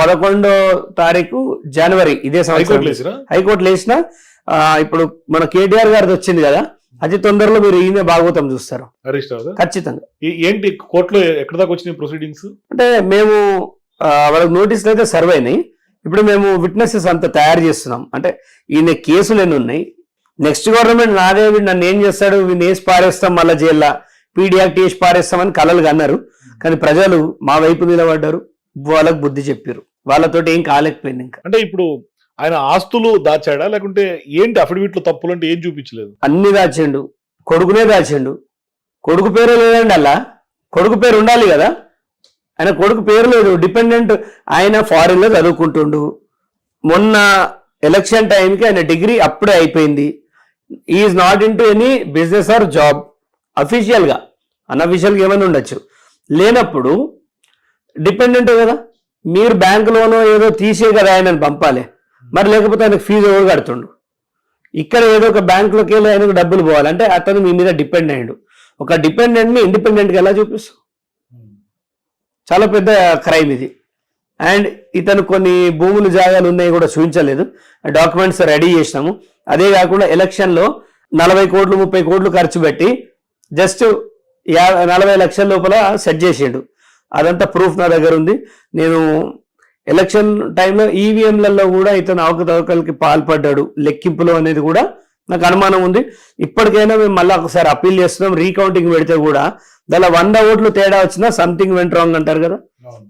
పదకొండో తారీఖు జనవరి ఇదే హైకోర్టు సంవత్సరం హైకోర్టు లేచిన ఇప్పుడు మన కేటీఆర్ గారిది వచ్చింది కదా అతి తొందరలో మీరు ఈయన భాగవతం చూస్తారు. ఖచ్చితంగా. ఏంటి కోర్టులో ఎక్కడ దాకా వచ్చినాయి ప్రొసీడింగ్స్? అంటే మేము వాళ్ళకి నోటీసులు అయితే సర్వ్ అయినాయి. ఇప్పుడు మేము విట్నెసెస్ అంతా తయారు చేస్తున్నాం. అంటే ఈయన కేసులు ఎన్ని ఉన్నాయి? నెక్స్ట్ గవర్నమెంట్ నాదే వీడు నన్ను ఏం చేస్తాడు? వీడిని వేసి పారేస్తాం మళ్ళీ జైల్లో. పీడీ యాక్ట్ వేసి పారేస్తామని కలలు అన్నారు. కానీ ప్రజలు మా వైపు నిలబడ్డారు. వాళ్ళకు బుద్ధి చెప్పారు వాళ్ళతోటి ఏం కాలేకపోయింది ఇంకా. అంటే ఇప్పుడు ఆయన ఆస్తులు దాచాడా? లేకుంటే ఏంటి అఫిడవిట్లు తప్పులు అంటే ఏం చూపించలేదు? అన్ని దాచిండు. కొడుకునే దాచిండు. కొడుకు పేరు లేదండి అలా. కొడుకు పేరు ఉండాలి కదా. ఆయన కొడుకు పేరు లేదు. డిపెండెంట్ ఆయన ఫారిన్లో చదువుకుంటుండు. మొన్న ఎలక్షన్ టైంకి ఆయన డిగ్రీ అప్పుడే అయిపోయింది. Is not in to any business or job అఫీషియల్గా అన్అఫీషియల్గా ఏమైనా ఉండొచ్చు. లేనప్పుడు డిపెండెంట్ కదా? మీరు బ్యాంక్ లోనో ఏదో తీసే కదా ఆయనను పంపాలి. మరి లేకపోతే ఆయనకు ఫీజు ఎవరు కడుతుండు? ఇక్కడ ఏదో ఒక బ్యాంకులోకి వెళ్ళి ఆయనకు డబ్బులు పోవాలి. అంటే అతను మీ మీద డిపెండ్ అయ్యాడు. ఒక డిపెండెంట్ ఇండిపెండెంట్గా ఎలా చూపిస్తాం చాలా పెద్ద క్రైమ్ ఇది. అండ్ ఇతను కొన్ని భూములు జాగాలు ఉన్నాయి కూడా చూపించలేదు. డాక్యుమెంట్స్ రెడీ చేసినాము. అదే కాకుండా ఎలక్షన్లో నలభై కోట్లు ముప్పై కోట్లు ఖర్చు పెట్టి జస్ట్ యా నలభై లక్షల లోపల సెట్ చేసిండు. అదంతా ప్రూఫ్ నా దగ్గర ఉంది. నేను ఎలక్షన్ టైంలో ఈవీఎంలలో కూడా ఇతను అవకతవకలకి పాల్పడ్డాడు. లెక్కింపులో అనేది కూడా నాకు అనుమానం ఉంది. ఇప్పటికైనా మేము మళ్ళీ ఒకసారి అప్పీల్ చేస్తున్నాం. రీకౌంటింగ్ పెడితే కూడా దానిలో వంద ఓట్లు తేడా వచ్చినా సంథింగ్ వెంట్ రాంగ్ అంటారు కదా?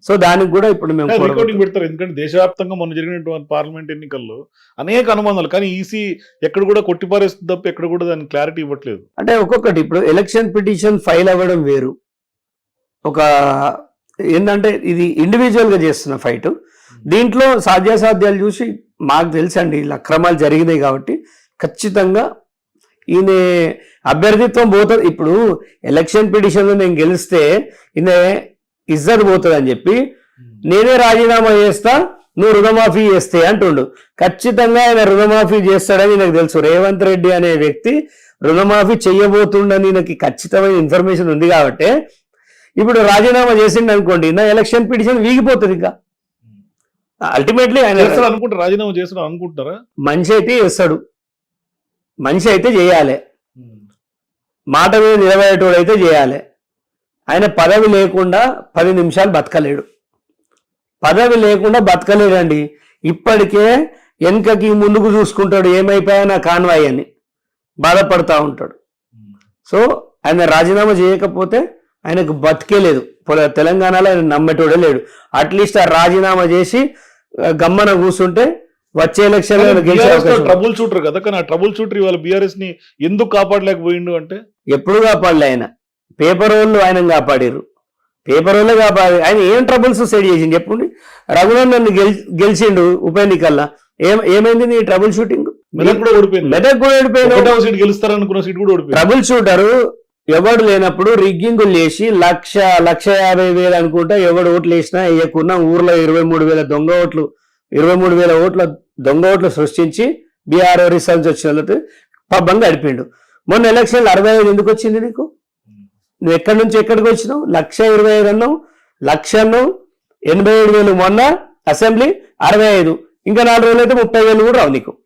సో దానికి కూడా ఇప్పుడు మేము కోరుకుంటున్నాం. పెడతారు. ఎందుకంటే దేశవ్యాప్తంగా మొన్న జరిగినటువంటి పార్లమెంట్ ఎన్నికల్లో అనేక అనుమానాలు. కానీ ఈసీ ఎక్కడ కూడా కొట్టిపారేస్తుంది తప్ప ఎక్కడ కూడా దాని క్లారిటీ ఇవ్వట్లేదు. అంటే ఒక్కొక్కటి ఇప్పుడు ఎలక్షన్ పిటిషన్ ఫైల్ అవ్వడం వేరు. ఒక ఏంటంటే ఇది ఇండివిజువల్గా చేస్తున్న ఫైట్ దీంట్లో సాధ్యాసాధ్యాలు చూసి మాకు తెలుసండి ఇలా అక్రమాలు జరిగినాయి కాబట్టి ఖచ్చితంగా ఈయన అభ్యర్థిత్వం పోతుంది. ఇప్పుడు ఎలక్షన్ పిటిషన్లో నేను గెలిస్తే ఈయన ఇజ్జత్ పోతుంది అని చెప్పి నేనే రాజీనామా చేస్తా నువ్వు రుణమాఫీ చేస్తే అంటుండు. ఖచ్చితంగా ఆయన రుణమాఫీ చేస్తాడని నాకు తెలుసు. రేవంత్ రెడ్డి అనే వ్యక్తి రుణమాఫీ చెయ్యబోతుండని నాకు ఖచ్చితమైన ఇన్ఫర్మేషన్ ఉంది కాబట్టి ఇప్పుడు రాజీనామా చేసిండు అనుకోండి నా ఎలక్షన్ పిటిషన్ వీగిపోతుంది ఇంకా. అల్టిమేట్లీ ఆయన అనుకుంటారు రాజీనామా చేస్తారు అనుకుంటున్నారా మనిషి అయితే చేస్తాడు. మనిషి అయితే చేయాలి. మాట మీద నిలబడేటోడు అయితే చేయాలి. ఆయన పదవి లేకుండా పది నిమిషాలు బతకలేడు. పదవి లేకుండా బతకలేడండి. ఇప్పటికే వెనకకి ముందుకు చూసుకుంటాడు ఏమైపోయా నా కాన్వాయ్ అని. బాధపడతా ఉంటాడు. సో ఆయన రాజీనామా చేయకపోతే ఆయనకు బతికే లేదు. తెలంగాణలో ఆయన నమ్మేటోడే లేడు. అట్లీస్ట్ ఆ రాజీనామా చేసి గమ్మన కూర్చుంటే వచ్చే ఎలక్షన్. ట్రబుల్ షూటర్ కదా. కానీ ఆ ట్రబుల్ షూటర్ ఇవాళ బీఆర్ఎస్ని ఎందుకు కాపాడలేకపోయిండు అంటే? ఎప్పుడు కాపాడలే ఆయన. పేపర్ వాళ్ళు ఆయన కాపాడారు పేపర్ వాళ్ళే కాపాడి ఆయన ఏం ట్రబుల్స్ సెట్ చేసిండు చెప్పండి రఘునందన్ గెల్ గెలిచిండు ఉప ఎన్నికల్లో. ఏం ఏమైంది నీ ట్రబుల్ షూటింగ్ మెదక్ కూడా ఓడిపోయింది. మెదక్ కూడా గెలుస్తారనుకున్న సీట్ కూడా ఓడిపోయింది. ట్రబుల్ షూటర్ ఎవడు లేనప్పుడు రిగ్గింగ్ లేచి లక్ష లక్ష యాభై వేలు అనుకుంటా ఎవడు ఓట్లు వేసినా వేయకుండా ఊర్లో ఇరవై మూడు వేల దొంగ ఓట్లు ఇరవై మూడు వేల ఓట్ల దొంగ ఓట్లు సృష్టించి బీఆర్ఓ రిసల్ట్స్ వచ్చిన పబ్బం పబ్బంగా గడిపిండు. మొన్న ఎలక్షన్లు అరవై ఐదు ఎందుకు వచ్చింది నీకు? నువ్వు ఎక్కడి నుంచి ఎక్కడికి వచ్చినావు? లక్ష ఇరవై ఐదు అన్నావు లక్ష అన్నావు ఎనభై ఏడు వేలు మొన్న అసెంబ్లీ అరవై ఐదు. ఇంకా నాలుగు రోజులు అయితే ముప్పై వేలు కూడా రావు నీకు.